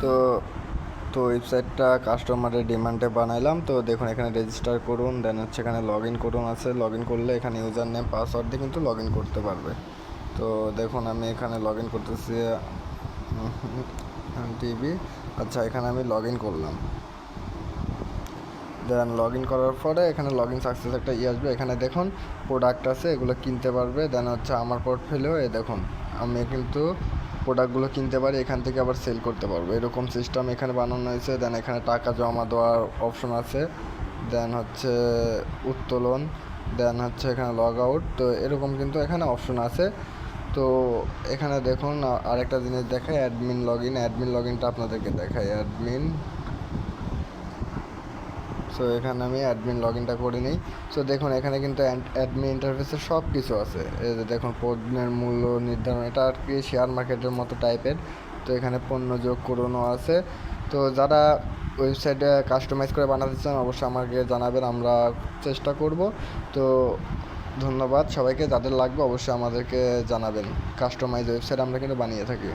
তো তো ওয়েবসাইটটা কাস্টমারের ডিমান্ডে বানাইলাম। তো দেখুন, এখানে রেজিস্টার করুন দেন হচ্ছে এখানে লগ ইন করুন আছে। লগ ইন করলে এখানে ইউজার নেম পাসওয়ার্ড দিয়ে কিন্তু লগ ইন করতে পারবে। তো দেখুন, আমি এখানে লগ ইন করতেছি টিভি আচ্ছা এখানে আমি লগ ইন করলাম। দেন লগ ইন করার পরে এখানে লগ ইন সাকসেস একটা ই আসবে। এখানে দেখুন প্রোডাক্ট আছে, এগুলো কিনতে পারবে। দেন হচ্ছে আমার পোর্টফোলিও এ দেখুন, আমি কিন্তু প্রোডাক্টগুলো কিনতে পারি, এখান থেকে আবার সেল করতে পারব। এরকম সিস্টেম এখানে বানানো হয়েছে দেন এখানে টাকা জমা দেওয়ার অপশন আছে। দেন হচ্ছে উত্তোলন দেন হচ্ছে এখানে লগ আউট তো এরকম কিন্তু এখানে অপশন আছে। তো এখানে দেখুন আরেকটা জিনিস দেখায় admin log in admin log ইনটা আপনাদেরকে দেখায় অ্যাডমিন সো এখানে আমি অ্যাডমিন লগ ইনটা করে নিই। সো দেখুন, এখানে কিন্তু অ্যাডমিন ইন্টারফেসে সব কিছু আছে। এই যে দেখুন পণ্যের মূল্য নির্ধারণ, এটা আর কি শেয়ার মার্কেটের মতো টাইপের তো, এখানে পণ্য যোগ করণও আছে। তো, যারা ওয়েবসাইটে কাস্টমাইজ করে বানাতে চান, অবশ্যই আমাকে জানাবেন, আমরা চেষ্টা করব। তো, ধন্যবাদ সবাইকে, যাদের লাগবে, অবশ্যই আমাদেরকে জানাবেন। কাস্টমাইজ ওয়েবসাইট আমরা কিন্তু বানিয়ে থাকি।